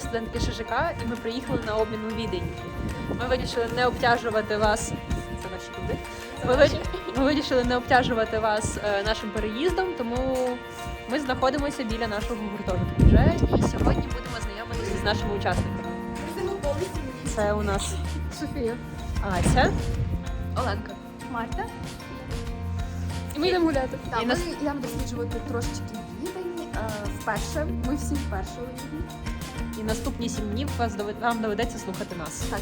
студентки ШЖК, і ми приїхали на обмін у Відень. Ми вирішили не обтяжувати вас. Це наші люди. Ми, вир- ми вирішили не обтяжувати вас е, нашим переїздом, тому ми знаходимося біля нашого гуртожитку вже і сьогодні будемо знайомитися з нашими учасниками. Це у нас Софія. Ася, Оленка. Марта. І ми йдемо гуляти. Так, І ми нас- йдемо досліджувати трошечки відень. е, Вперше. Ми всі вперше у відні. І наступні сім днів вас довед- вам доведеться слухати нас. Так.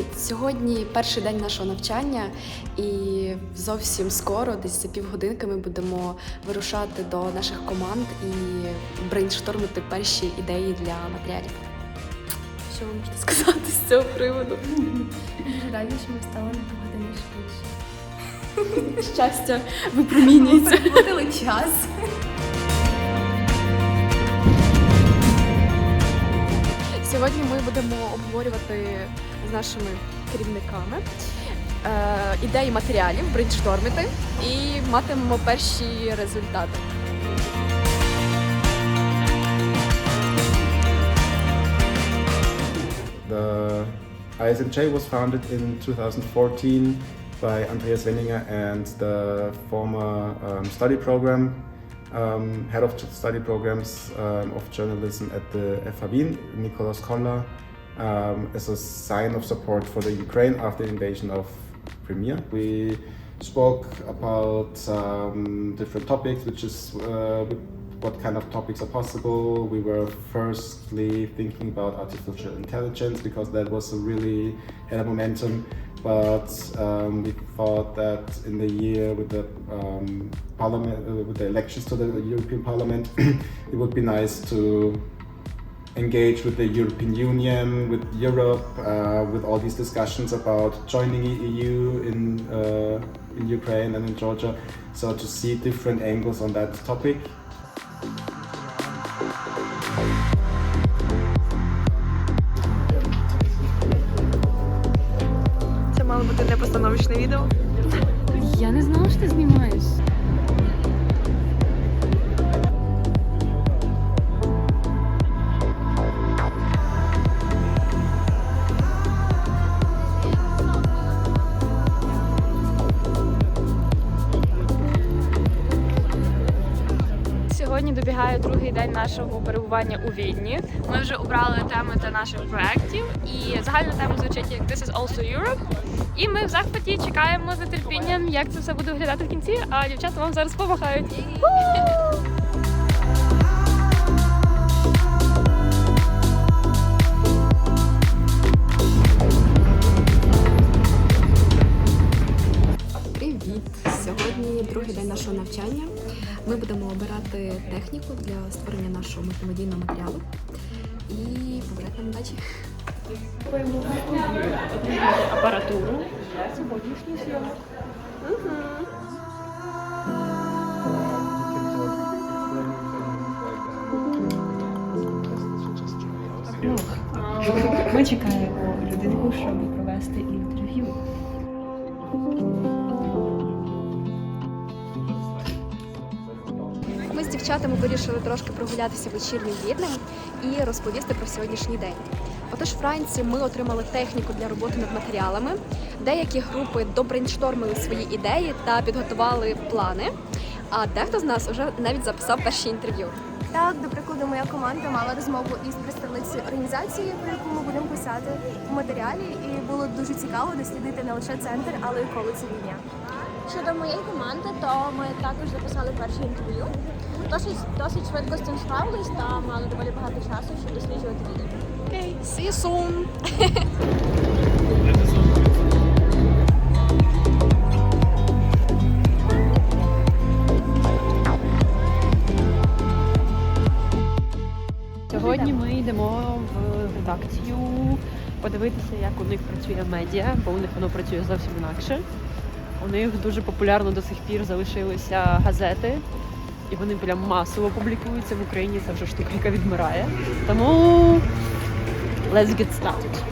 Привіт! Сьогодні перший день нашого навчання, і зовсім скоро, десь за півгодинки, ми будемо вирушати до наших команд і брейнштормити перші ідеї для матеріалів. Що ви можете сказати з цього приводу? Дуже раді, що ми стали на погодину швидше. Щастя випромінюється. Витратили час. Сьогодні ми будемо обговорювати з нашими керівниками е, ідеї матеріалів, брейнштормити і матимемо перші результати. The ISMJ was founded in 2014 by Andreas Wenninger and the former um, study program, um, head of study programs um, of journalism at the FH Wien, Nicolas Koller, um, as a sign of support for the Ukraine after the invasion of Crimea. We spoke about um, different topics, which is uh, what kind of topics are possible. We were firstly thinking about artificial intelligence because that was a really had a momentum. But um, we thought that in the year with the um, parliament, uh, with the elections to the European Parliament, it would be nice to engage with the European Union, with Europe, uh, with all these discussions about joining the EU in uh, in Ukraine and in Georgia. So to see different angles on that topic. Це мало не постановочне відео. Я не знала, що ти знімаєш. Сьогодні добігає другий день нашого перебування у Відні. Ми вже обрали теми для наших проєктів, і загальна тема звучить як This is also Europe. І ми в захваті чекаємо з нетерпінням, як це все буде виглядати в кінці. А дівчата вам зараз помахають. Удачі! Апаратуру. Сьогоднішній зйомок. Ми чекаємо людину, щоб провести інтерв'ю. Ми з дівчатами вирішили трошки прогулятися вечірнім віднем і розповісти про сьогоднішній день. Отож, вранці ми отримали техніку для роботи над матеріалами. Деякі групи добрейнштормили свої ідеї та підготували плани. А дехто з нас вже навіть записав перші інтерв'ю. Так, до прикладу, моя команда мала розмову із представницею організації, про яку ми будемо писати в матеріалі, і було дуже цікаво дослідити не лише центр, але й околиці Відня. Щодо моєї команди, то ми також записали перше інтерв'ю. Досить досить швидко з цим справились та мали доволі багато часу, щоб досліджувати відео. Окей, see you soon! Сьогодні ми йдемо в редакцію подивитися, як у них працює медіа, бо у них воно працює зовсім інакше. У них дуже популярно до сих пір залишилися газети, і вони прям масово публікуються в Україні. Це вже штука, яка відмирає. Тому let's get started.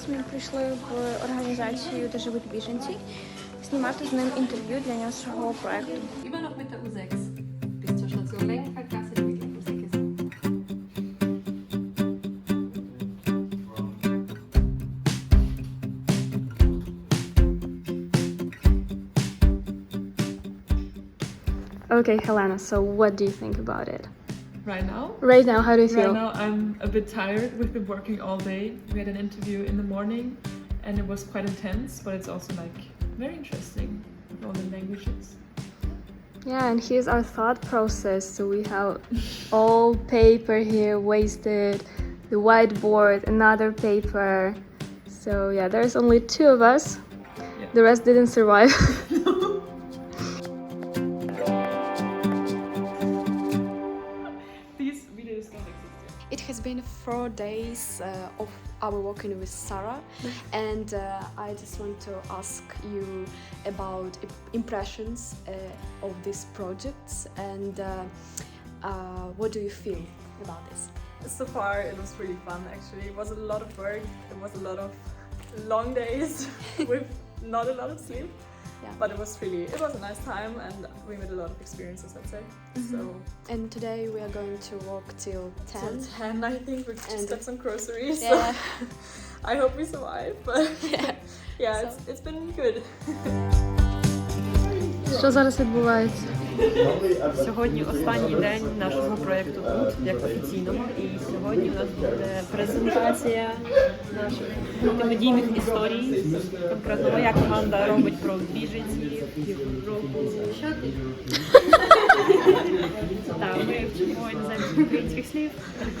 Це Аліас. Ми прийшли в організацію, де живуть біженці, знімати з ним інтерв'ю для нашого проекту. Immer noch mit der U6 bis zur Station Lenkergasse, die wirklich Musik ist. Okay, Helena, so what do you think about it? Right now? Right now, how do you feel? Right now, I'm a bit tired. We've been working all day. We had an interview in the morning, and it was quite intense, but it's also like very interesting with all the languages. Yeah, and here's our thought process. So we have all paper here wasted, the whiteboard, another paper. So yeah, there's only two of us. Yeah. The rest didn't survive. four days uh, of our working with Sarah, and uh, I just want to ask you about impressions uh, of these projects and what do you feel about this? So far, it was really fun actually. It was a lot of work, it was a lot of long days with not a lot of sleep. Yeah. But it was really, it was a nice time and we made a lot of experiences, I'd say. So, And today we are going to walk till 10. till 10, I think we just And- got some groceries. Yeah. So I hope we survive, but Yeah. yeah, So- it's, it's been good. Що зараз відбувається? Сьогодні останній день нашого проєкту тут, як офіційного. І сьогодні у нас буде презентація наших мультимедійних історій. Конкретно моя команда робить про біженців Європу. Так, ми вчимо іноземних українських слів.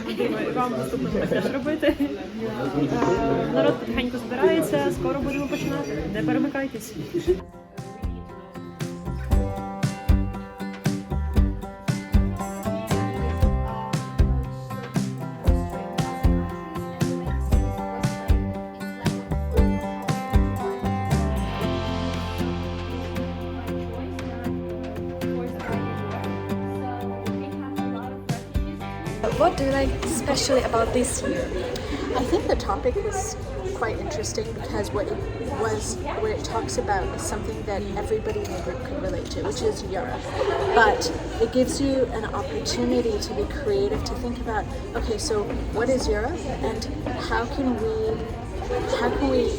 Рекомендуємо вам наступному теж робити. Е, Народ потихеньку збирається, скоро будемо починати. Не перемикайтесь. What do you like especially about this year? I think the topic was quite interesting because what it was, what it talks about is something that everybody in the group can relate to, which is Europe. But it gives you an opportunity to be creative, to think about, okay, so what is Europe, and how can we, how can we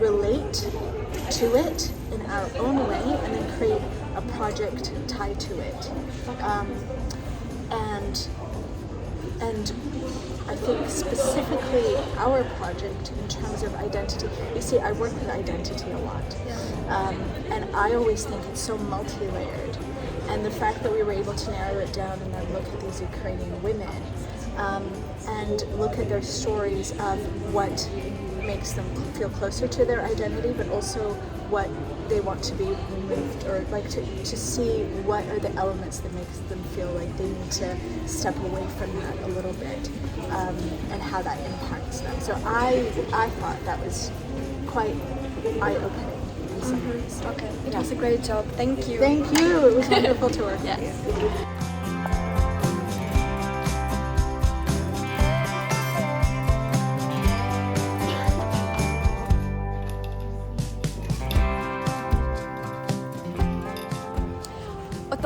relate to it in our own way, and then create a project tied to it. Um, and and I think specifically our project in terms of identity, you see, I work with identity a lot. Um, and I always think it's so multi layered. And the fact that we were able to narrow it down and then look at these Ukrainian women um, and look at their stories of what makes them feel closer to their identity, but also what they want to be removed or like to, to see what are the elements that makes them feel like they need to step away from that a little bit um, and how that impacts them. So I I thought that was quite eye opening in some ways. Okay, it was a great job. Thank you. Thank you. It was wonderful to work with you.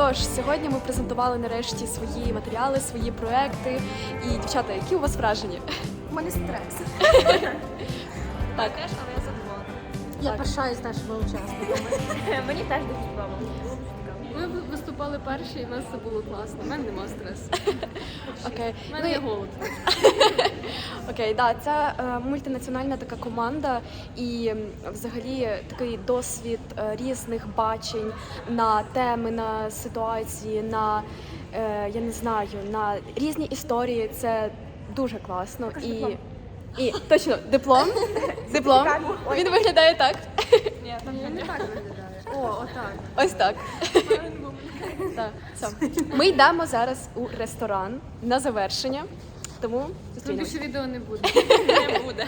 Отож, сьогодні ми презентували нарешті свої матеріали, свої проекти. І дівчата, які у вас враження? У мене стрес. Так, Я пишаюсь нашими учасниками. Мені теж дуже сподобалося. Ми виступали перші, і в нас це було класно. У мене нема стресу. Окей. У Ну, мене є голод. Окей, да, це е, мультинаціональна така команда, і м, взагалі такий досвід е, різних бачень на теми, на ситуації, на е, я не знаю, на різні історії. Це дуже класно. І, і точно диплом. Диплом. Він виглядає так. Ні, там не так виглядає. О, отак. Ось так. Так, все. Ми йдемо зараз у ресторан на завершення. Тому зустрінемось. більше відео не буде. Не буде.